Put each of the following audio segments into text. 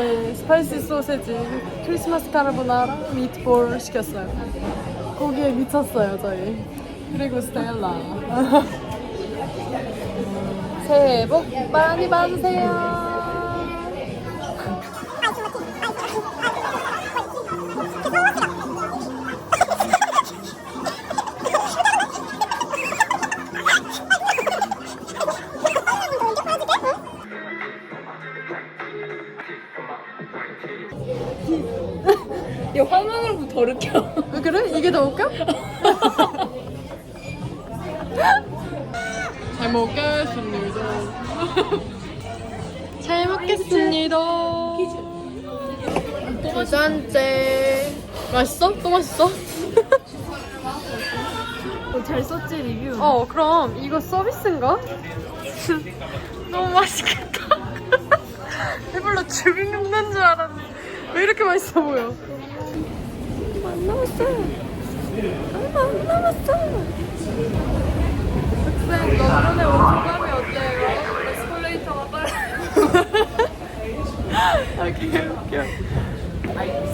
저희 스파이시 소세지, 크리스마스 카르보나라, 미트볼 시켰어요. 고기에 미쳤어요, 저희. 그리고 스텔라. 새해 복 많이 받으세요. 잘 먹겠습니다. 잘 먹겠습니다. 두 잔째. 맛있어? 또 맛있어? 잘 썼지 리뷰. 어, 그럼 이거 서비스인가? 너무 맛있겠다. 배불러 죽는 줄 알았는데 왜 이렇게 맛있어 보여? 얼마 안 남았어. 얼마 안 남았어. 너 이번에 온 소감이 어때요? 에스컬레이터가 빨리. 아, 개웃겨.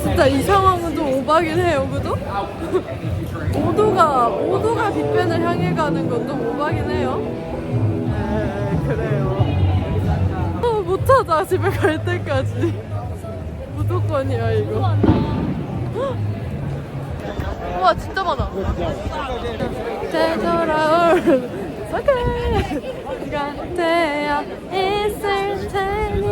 진짜 이 상황은 좀 오바긴 해요, 그죠? 오도가 오도가 빅벤을 향해 가는 건 좀 오바긴 해요. 네, 그래요. 어, 못 찾아 집에 갈 때까지. 무조건이야 이거. 우와 진짜 많아. 되돌아올 소개 같아야 있을 테니.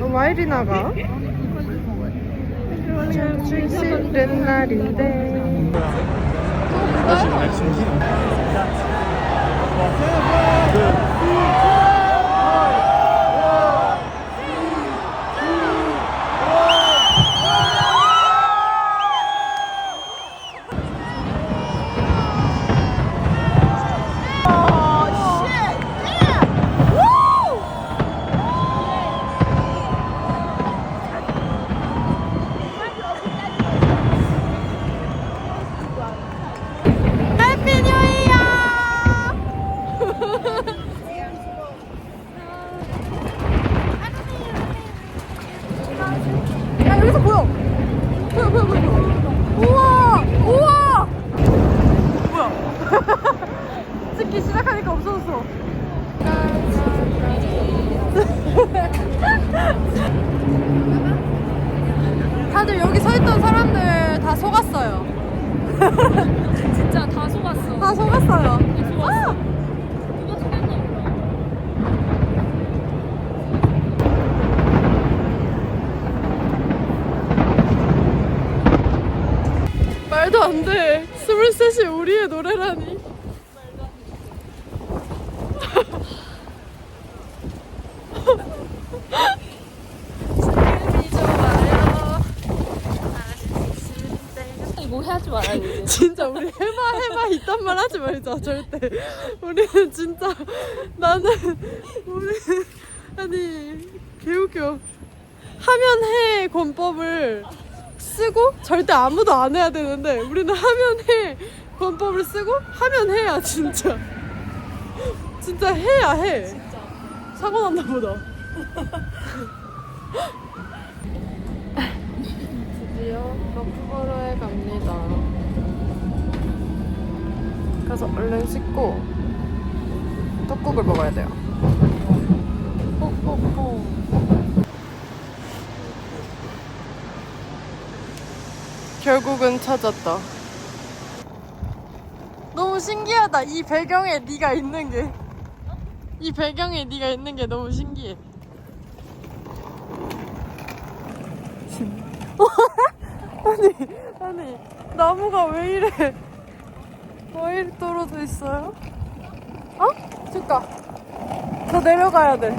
어, 마일이 나가? 오늘 싫은 날인데. 해 다들 여기 서 있던 사람들 다 속았어요 진짜 다 속았어. 다 속았어요 속았어. 누가 속였나 몰라. 말도 안 돼. 스물셋이 우리의 노래라니. 지금이 좋아요. 이거 하지 말아야 돼. 진짜 우리 해봐 해봐 이딴 말 하지 말자 절대. 우리는 진짜 나는 우리 아니 개웃겨. 하면 해 권법을 쓰고 절대 아무도 안 해야 되는데 우리는 하면 해 권법을 쓰고 하면 해야 진짜 진짜 해야 해. 사고 났나 보다. 드디어 러프버러에 갑니다. 가서 얼른 씻고 떡국을 먹어야 돼요. 뽁뽁뽁. 결국은 찾았다. 너무 신기하다. 이 배경에 네가 있는 게. 이 배경에 네가 있는 게 너무 신기해. 아니, 아니, 나무가 왜 이래? 왜 이리 떨어져 있어요? 어? 잠깐. 더 내려가야 돼.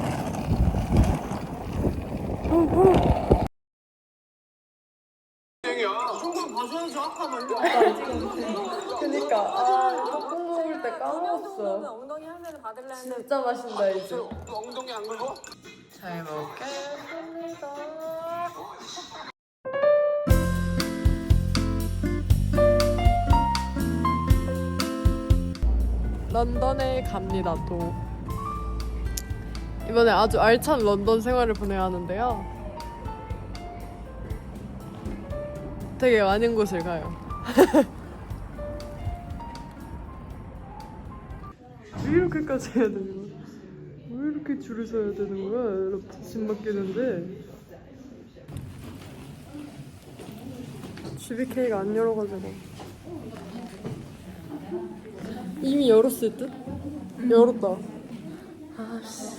그니까 아 떡국 먹을 때 까먹었어. 엉덩이 하면 받을래 진짜 맛있다 이제. 엉덩이 안 걸고? 잘 먹겠습니다. 런던에 갑니다 또. 이번에 아주 알찬 런던 생활을 보내야 하는데요. 되게 많은 곳을 가요. 왜 이렇게까지 해야 되는 거야? 왜 이렇게 줄을 서야 되는 거야? 이렇게 집 맡기는데 GBK가 안 열어가지고 이미 열었을 듯? 열었다. 아씨.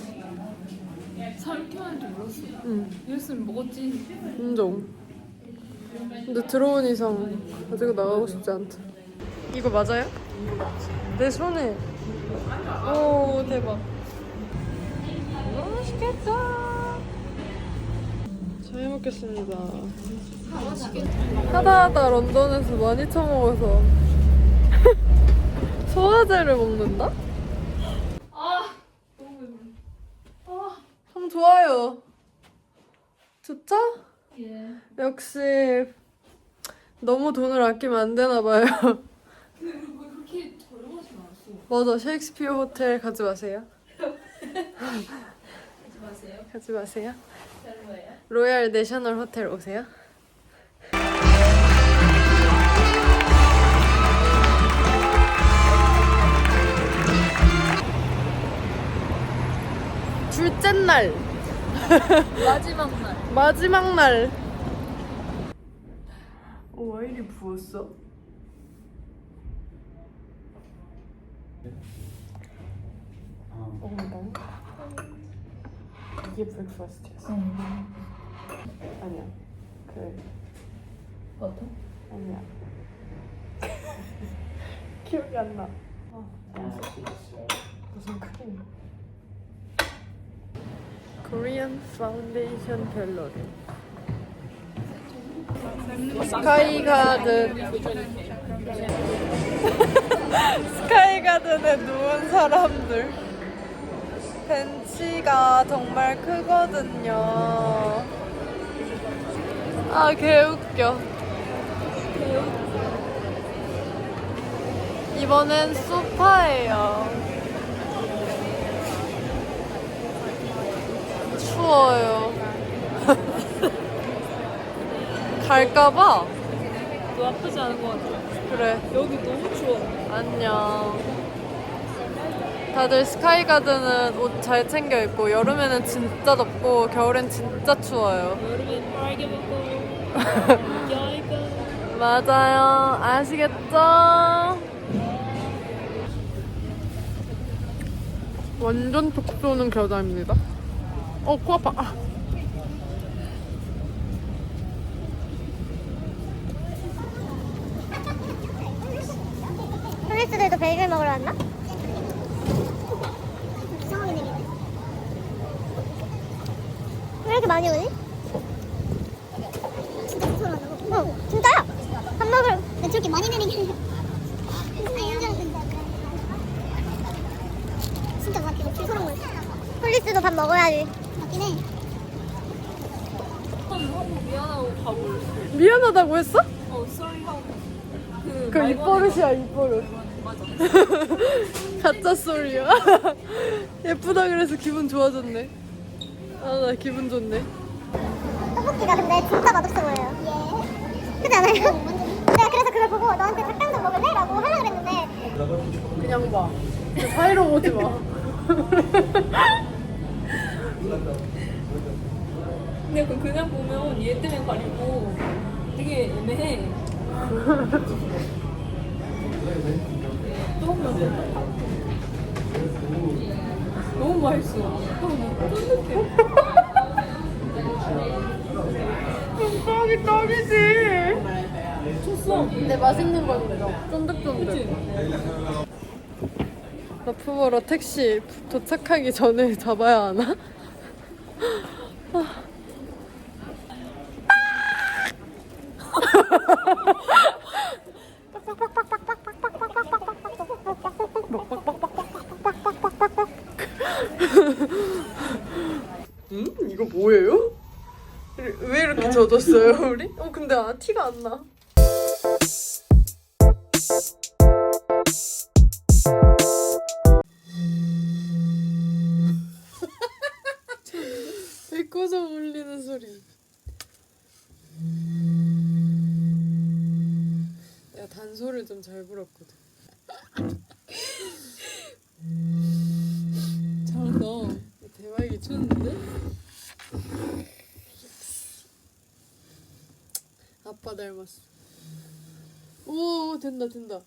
사람 이렇게 많은 줄 몰랐어. 응. 이랬으면 먹었지. 인정. 근데 들어온 이상 가지고 나가고 싶지 않다. 이거 맞아요? 내 손에. 오 대박. 맛있겠다. 잘 먹겠습니다. 하다 하다 런던에서 많이 처먹어서 소화제를 먹는다? 아 너무 배불러. 참 좋아요. 좋죠? 예. 역시 너무 돈을 아끼면 안 되나 봐요. 그렇게 않았어? 맞아, 셰익스피어 호텔 가지 마세요. 하지 마세요. 가지 마세요. 별로예요. 로얄 내셔널 호텔 오세요. 둘째 날, 마지막 날. 마지막 날. 어, 와인이 부었어? 먹는다. 이게 브렉퍼스트였어. 아니야. 그래. 버터? 아니야. 기억이 안 나. 어, 무슨 크림? 코리안 파운데이션 갤러리. 스카이 가든. 스카이 가든에 누운 사람들. 벤치가 정말 크거든요. 아, 개웃겨. 이번엔 소파예요. 추워요. 갈까봐? 너 아프지 않은 것 같아. 그래, 여기 너무 추워. 안녕. 다들 스카이 가든은 옷 잘 챙겨 입고 여름에는 진짜 덥고 겨울엔 진짜 추워요. 여름엔 빨개 먹고 맞아요. 아시겠죠? 완전 톡 쏘는 겨자입니다. 어, 코 아파. 아. 폴리스들도 베이글 먹으러 왔나? 왜 이렇게 많이 오니? 어, 진짜야. 밥 먹으러. 근데 저렇게 많이 내리긴 해. 진짜 막히고 불소름 거려. 폴리스도 밥 먹어야지. 맞긴 해. 미안하고. 미안하다고 했어? 어, 쏘리 하고. 그, 그 입버릇이야, 입버릇. 맞아. 가짜 소리야. 예쁘다 그래서 기분 좋아졌네. 아, 나 기분 좋네. 떡볶이가 근데 진짜 맛없어 보여요. 예. 그렇지 않아요? 내가 그래서 그걸 보고 너한테 닭강 정 먹을래? 라고 하려고 그랬는데 그냥 봐. 사이로 오지 마. 근데 그 그냥 보면 얘 때문에 가리고 되게 애매해. 너무 맛있어. 너무 쫀득해. 떡이 떡이지. 쳤어. 근데 맛있는 건데, 쫀득쫀득. 그치? 나프 보러 택시 도착하기 전에 잡아야 하나? 음? 이거 뭐예요? 왜 이렇게 젖었어요, 우리? 어, 근데 아, 티가 안 나. 꼬서 울리는 소리. 야 단소를 좀 잘 불었거든. 잘한다. 대박이 쳤는데? 아빠 닮았어. 오, 된다, 된다.